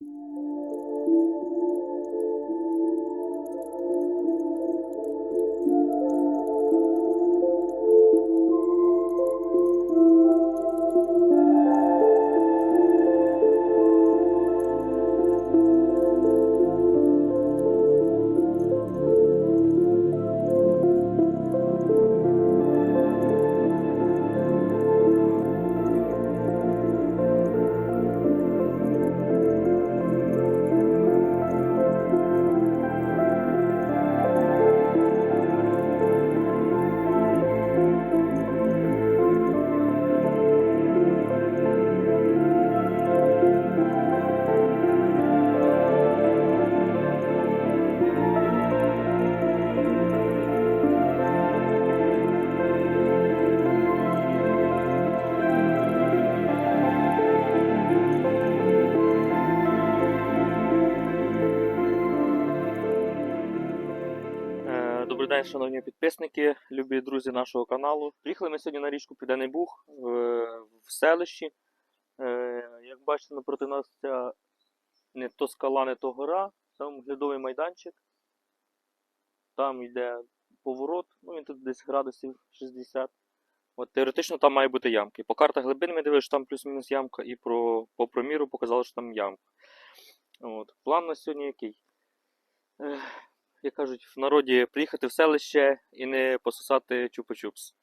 Е, Шановні підписники, любі друзі нашого каналу. Приїхали ми сьогодні на річку Південний Буг е, в селищі. Е, Як бачите, напроти нас не то скала, не то гора, там глядовий майданчик. Там йде поворот, ну він тут десь градусів 60. От теоретично там має бути ямки. По картах глибин ми дивилися, що там плюс-мінус ямка, і про, по проміру показали, що там ямка. От. План на сьогодні який? Як кажуть, в народі приїхати в селище і не пососати чупа-чупс.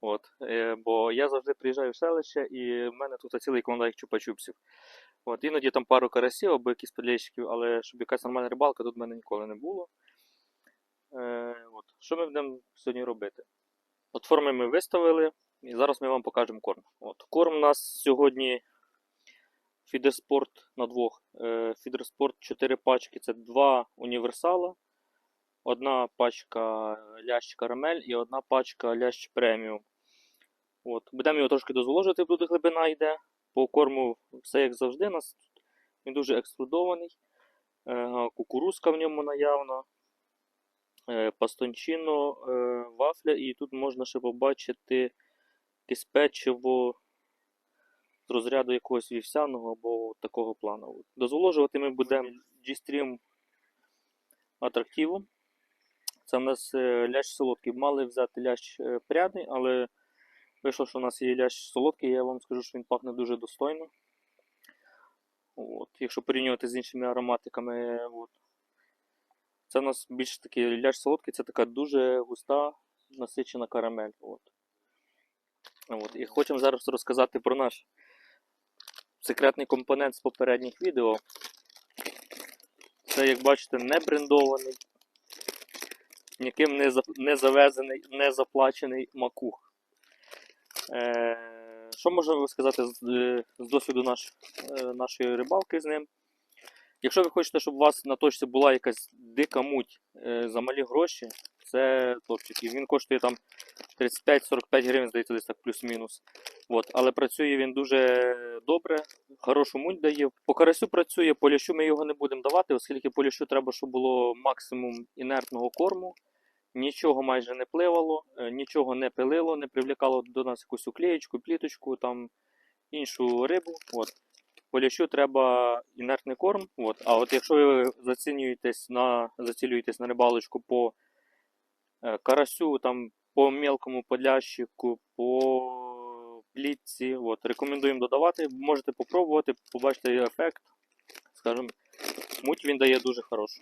От. Е, бо я завжди приїжджаю в селище і в мене тут цілий клондайк чупа-чупсів. От. Іноді там пару карасів або якісь подлещиків, але щоб якась нормальна рибалка тут в мене ніколи не було. Е, от. Що ми будемо сьогодні робити? От форми ми виставили, і зараз ми вам покажемо корм. От. Корм у нас сьогодні Фідерспорт на двох. Е, Фідерспорт 4 пачки це два універсала. Одна пачка лящ карамель і одна пачка лящ преміум. От. Будемо його трошки дозволожити, буде глибина йде. По корму все як завжди. у Нас він дуже екструдований. Е, Кукурузка в ньому наявна. Е, Пастончино, е, вафля, і тут можна ще побачити якесь печиво з розряду якогось вівсяного або такого плану. Дозволожувати ми будемо G-Stream атрактиву. Це в нас е, лящ солодкий. Мали взяти лящ е, прядний, але вийшло, що у нас є лящ солодкий, я вам скажу, що він пахне дуже достойно. От. Якщо порівнювати з іншими ароматиками, от. це у нас більш такий лящ солодкий, це така дуже густа насичена карамель. От. От. І хочемо зараз розказати про наш секретний компонент з попередніх відео. Це, як бачите, не брендований, ніким не, не завезений, не заплачений макух. Е, що можна сказати з, е, з досвіду наш, е, нашої рибалки з ним? Якщо ви хочете, щоб у вас на точці була якась дика муть е, за малі гроші, це топчик. І він коштує там 35-45 гривень, здається, десь так плюс-мінус. От. Але працює він дуже добре, хорошу муть дає. По карасю працює, по лящу ми його не будемо давати, оскільки по лящу треба, щоб було максимум інертного корму. Нічого майже не пливало, е, нічого не пилило, не привлякало до нас якусь уклеєчку, пліточку, там іншу рибу. От. По лящу треба інертний корм. От. А от якщо ви зацінюєтесь на, зацілюєтесь на рибалочку по е, карасю, там, по мелкому подлящику, по плітці, от, рекомендуємо додавати. Можете попробувати, побачите ефект. Скажімо, муть він дає дуже хорошу.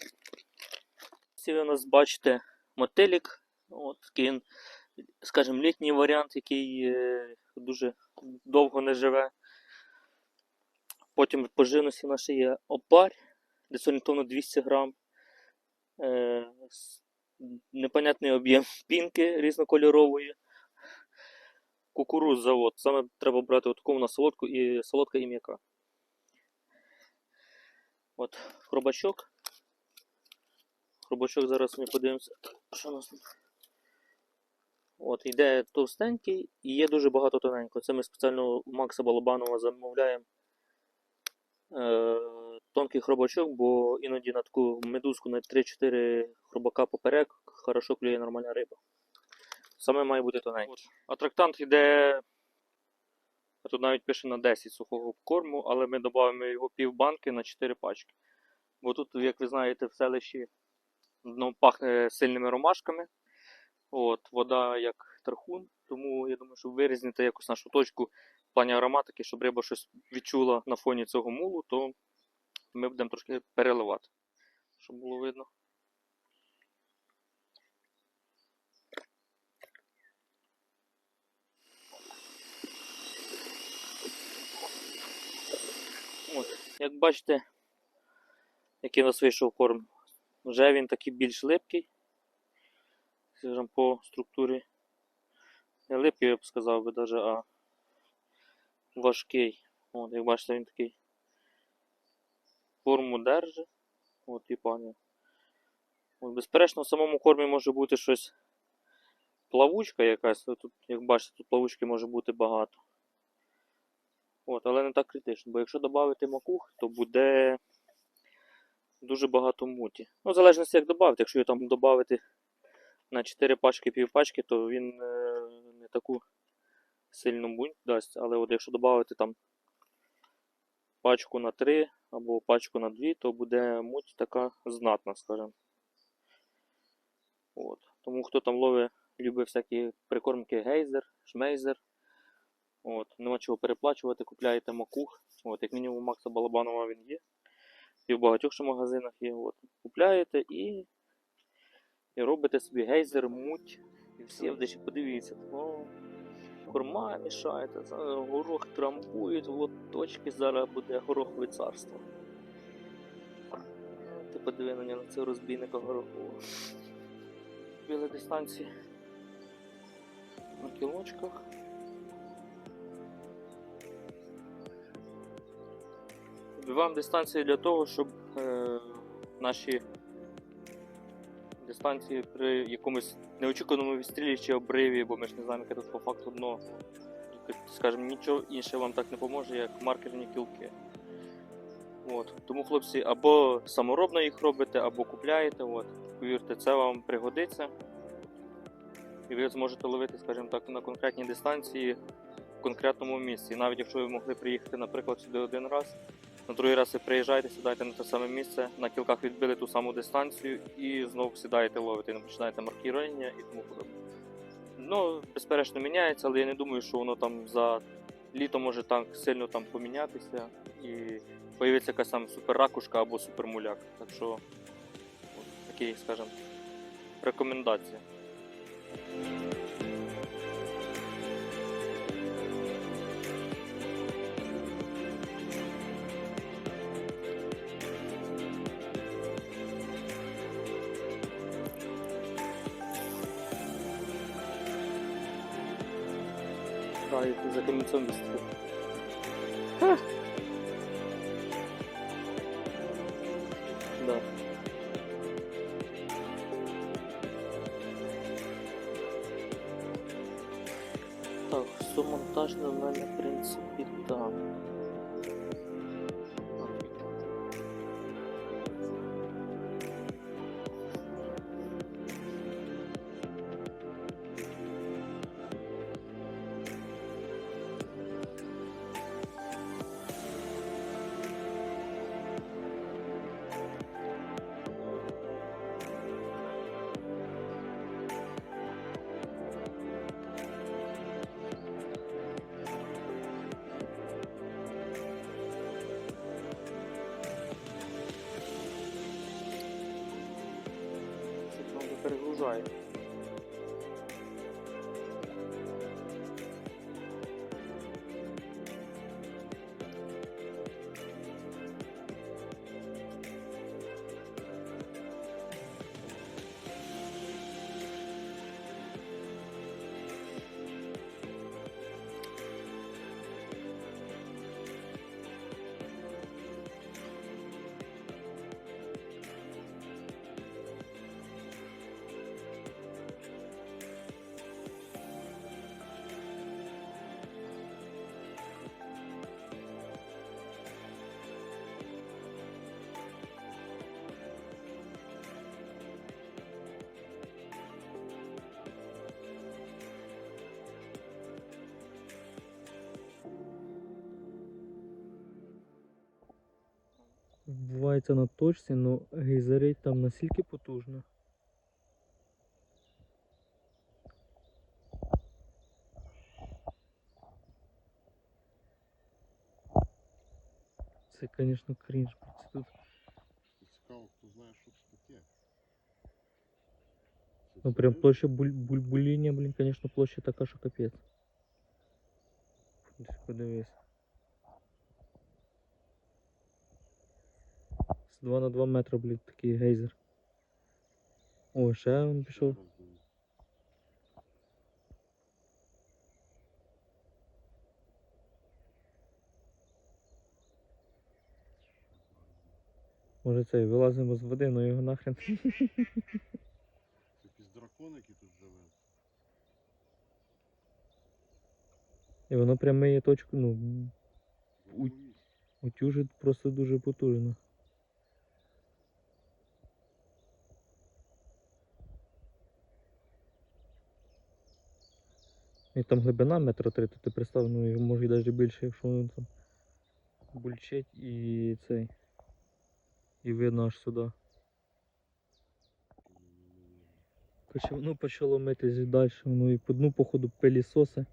Ці ви у нас бачите мотилік. От такий, скажімо, літній варіант, який е, дуже довго не живе. Потім по живності наша є опарь, десь орієнтовно 200 грам. Непонятний об'єм пінки різнокольорової. Кукурудза, от, саме треба брати таку на солодку і солодка і м'яка. От, хробачок. Хробачок зараз ми подивимося. Що у нас? От, йде товстенький і є дуже багато тоненького. Це ми спеціально у Макса Балабанова замовляємо е, тонкий хробачок, бо іноді на таку медузку на 3-4 хробака поперек хорошо клює нормальна риба. Саме має бути тоненький. Атрактант йде А тут навіть пише на 10 сухого корму, але ми додаємо його пів банки на 4 пачки. Бо тут, як ви знаєте, в селищі дно пахне сильними ромашками. От, вода як тархун, тому я думаю, що вирізнити якусь нашу точку в плані ароматики, щоб риба щось відчула на фоні цього мулу, то ми будемо трошки переливати, щоб було видно. От, як бачите, який у нас вийшов корм. Вже він такий більш липкий, скажімо, по структурі. Не липкий, я б сказав би даже, а важкий. От, як бачите, він такий форму держить. От і. От, безперечно, в самому кормі може бути щось плавучка якась. Тут, як бачите, тут плавучки може бути багато. От, але не так критично, бо якщо додати макух, то буде дуже багато муті. Ну, в залежності як додати. Якщо його там додати на 4 пачки півпачки, то він е, не таку сильну муть дасть. Але от якщо додати там пачку на 3 або пачку на 2, то буде муть така знатна, скажімо. От. Тому хто там ловить, любить всякі прикормки гейзер, шмейзер. От, нема чого переплачувати, купляєте макух. От, як мінімум Макса Балабанова він є. І в багатьох ще магазинах є. От, купляєте і, і робите собі гейзер, муть. І всі вдачі подивіться. Корма мішаєте, горох трамбують, от точки зараз буде горохове царство. Ти подиви на нього, цього розбійника горохового. Біля дистанції на кілочках. Відбиваємо дистанцію для того, щоб е, наші дистанції при якомусь неочікуваному відстрілі чи обриві, бо ми ж не знаємо, яке тут по факту дно. Скажімо, нічого інше вам так не поможе, як маркерні кілки. От. Тому, хлопці, або саморобно їх робите, або купляєте. От. Повірте, це вам пригодиться. І ви зможете ловити, скажімо так, на конкретній дистанції в конкретному місці. Навіть якщо ви могли приїхати, наприклад, сюди один раз, на другий раз ви приїжджаєте, сідаєте на те саме місце, на кілках відбили ту саму дистанцію і знову сідаєте ловити, і починаєте маркірування і тому подобне. Ну, безперечно, міняється, але я не думаю, що воно там за літо може так сильно там помінятися і появиться якась там суперракушка або супермуляк. Так що, от, такий, скажімо, рекомендація. Вистріл. Да. Так, все монтажне в мене, в принципі, там. destroyed. Вбивається на точці, але гейзерить там настільки потужно. Це, звісно, крінж. Це тут Цікаво, хто знає, що це таке. Це Ну прям це площа буль, буль, буління, блін, конечно, площа така, що капець. Десь подивись. 2 на 2 метри, блін, такий гейзер. О, ще він пішов. Може цей вилазимо з води, ну його нахрен. Це якийсь дракон, який тут живе. І воно прям миє точку, ну, утюжить просто дуже потужно. І там глибина метра три, то ти представ, ну його може і навіть більше, якщо воно там бульчить і цей. І видно аж сюди. Воно почало митись далі, ну і по дну, походу, пилісоси.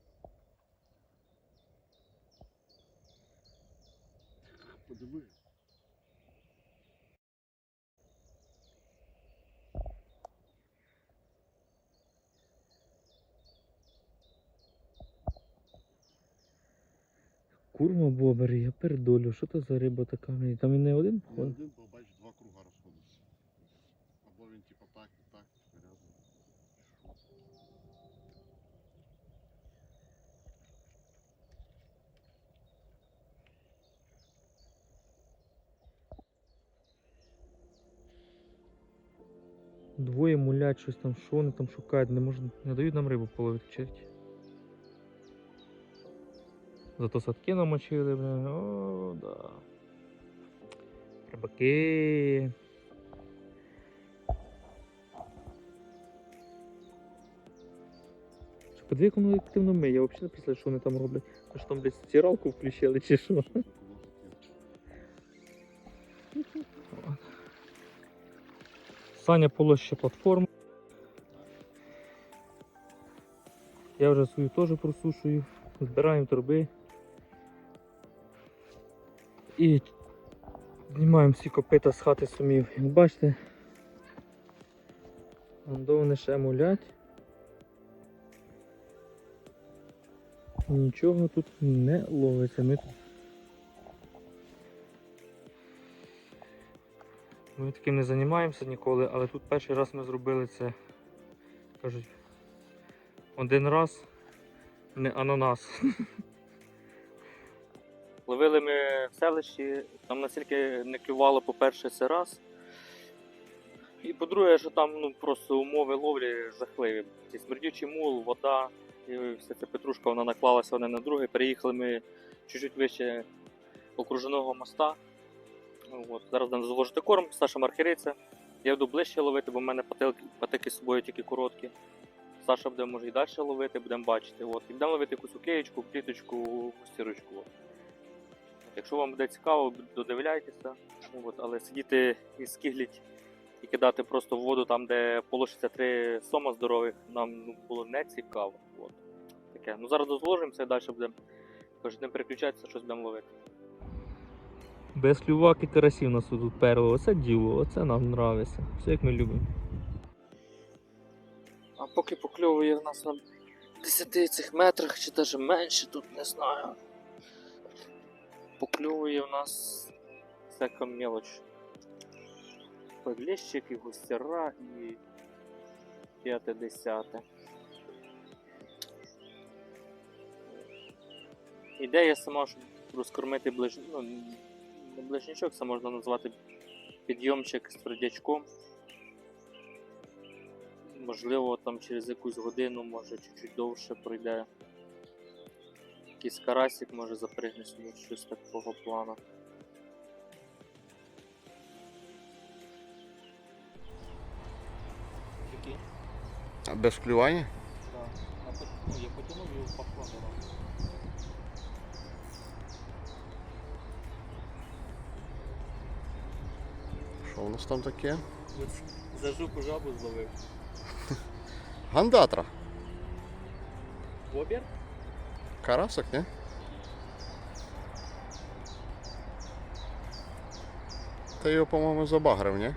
Подиви. Курма бобер, я передолю, що то за риба така? Там і не один Не один, бо бачиш, два круга розходяться. Або він типа так і так рядом. Двоє мулять щось там, що вони там шукають, не можуть, не дають нам рибу половити черті. Зато садки намочили, бля. О, да. Рибаки. Подиви, як воно активно миє, я взагалі не представляю, що вони там роблять. А що там, блядь, стиралку включили чи що? Саня полоща платформу. Я вже свою теж просушую. Збираємо торби. І знімаємо всі копита з хати сумів. Як бачите, вони ще мулять. Нічого тут не ловиться. Ми Ми таким не займаємося ніколи, але тут перший раз ми зробили це, кажуть, один раз не ананас. Ловили ми в селищі, там настільки не клювало, по-перше, це раз. І по-друге, що там ну, просто умови ловлі жахливі. Ці смердючий мул, вода, і вся ця петрушка вона наклалася одне на друге. Переїхали ми чуть-чуть вище окруженого моста. От, зараз будемо заложити корм, Саша маркериця. Я буду ближче ловити, бо в мене патики, патики з собою тільки короткі. Саша буде може і далі ловити, будемо бачити. От. І будемо ловити якусь уклеєчку, пліточку, стірочку. Якщо вам буде цікаво, додивляйтеся. От. Але сидіти і скигліть і кидати просто в воду там, де полишиться три сома здорових, нам ну, було не цікаво. От. Таке. Ну зараз дозложимося і далі будемо. Тож не переключайтеся, щось будемо ловити. Без клювак і карасів нас тут перли. Оце діло, оце нам нравиться. Все як ми любимо. А поки покльовує в нас на 10 цих метрах чи навіть менше, тут не знаю. Покльовує в нас всяка мелоч. Подлещик і густяра і п'яте десяте. Ідея сама, щоб розкормити ближ... ну, не ближнячок, це можна назвати підйомчик з твердячком. Можливо, там через якусь годину, може чуть-чуть довше пройде. Якийсь карасик може запригне сюди, щось такого плану. Який? А без клювання? Так. Ну, я потягнув його похвалила. Що у нас там таке? За жопу жабу зловив. Гандатра. Бобір? Карасик, не? Та його, по-моєму, забагрив, ні?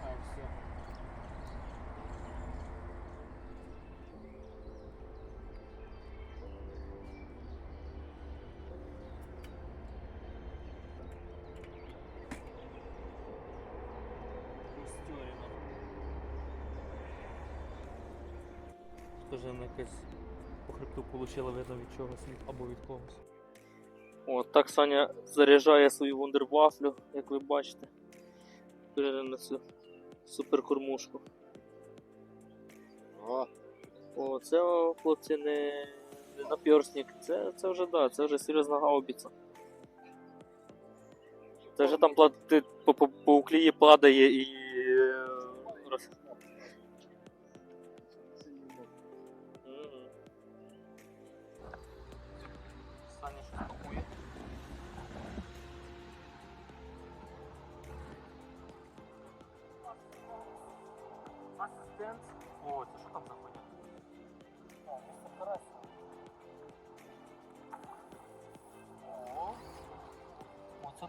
А, все. Історина. Вона якась по хребту получила видно від чогось від- або від когось. О, так Саня заряджає свою вундервафлю, як ви бачите. На цю суперкормушку. О, О, це о, хлопці не, не наперсник. Це, це вже да, це вже серйозна гаубіця. Це вже там пла- ти по, по, по уклії падає і.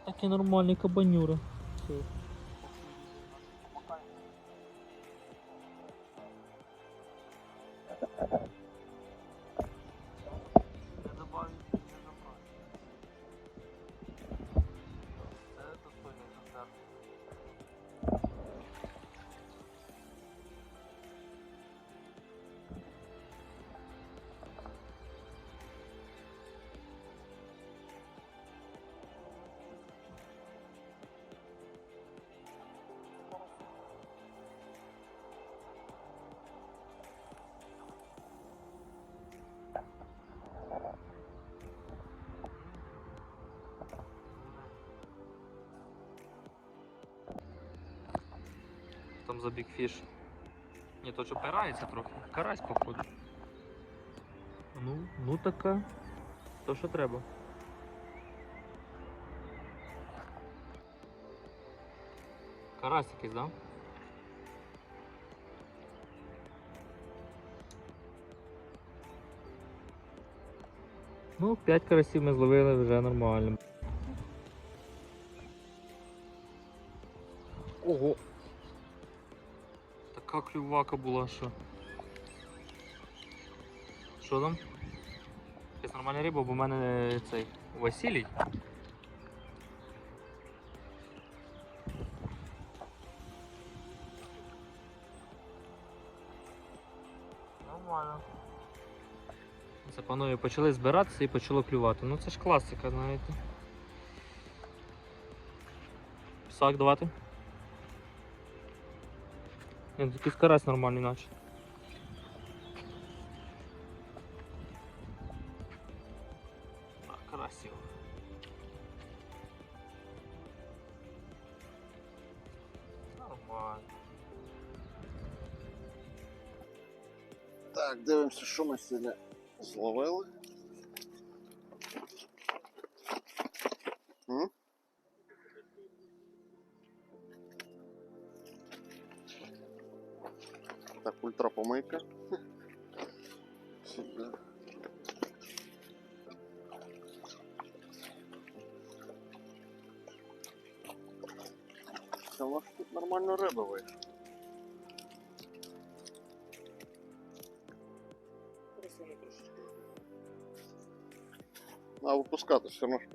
Такі нормальні кабанюри. За бікфіш. Ні, то що пирається трохи. Карась, походу. Ну, ну така. То що треба. Карась якийсь, да? Ну, 5 карасів ми зловили вже нормально. Ого! Така клювака була, що. Що там? Якась нормальна риба, бо в мене цей Василій. Нормально. Це панове почали збиратися і почало клювати. Ну це ж класика, знаєте. Псак давати. Ні, тут якийсь карась нормальний наче. Так, красиво. Нормально. Так, дивимося, що ми сьогодні зловили. Сюди. Та у вас тут нормально риба вийшла. А випускати все одно ж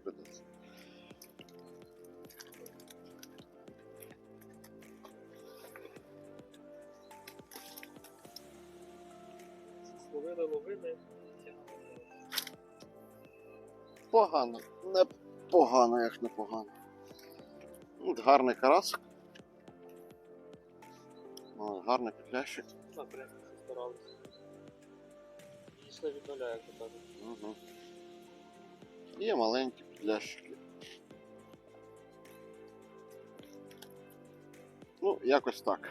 Погано. Не погано, як не погано. Ну, От гарний карасик. О, гарний петлящик. На старалися. Дійшли від нуля, як то кажуть. Угу. Є маленькі петлящики. Ну, якось так.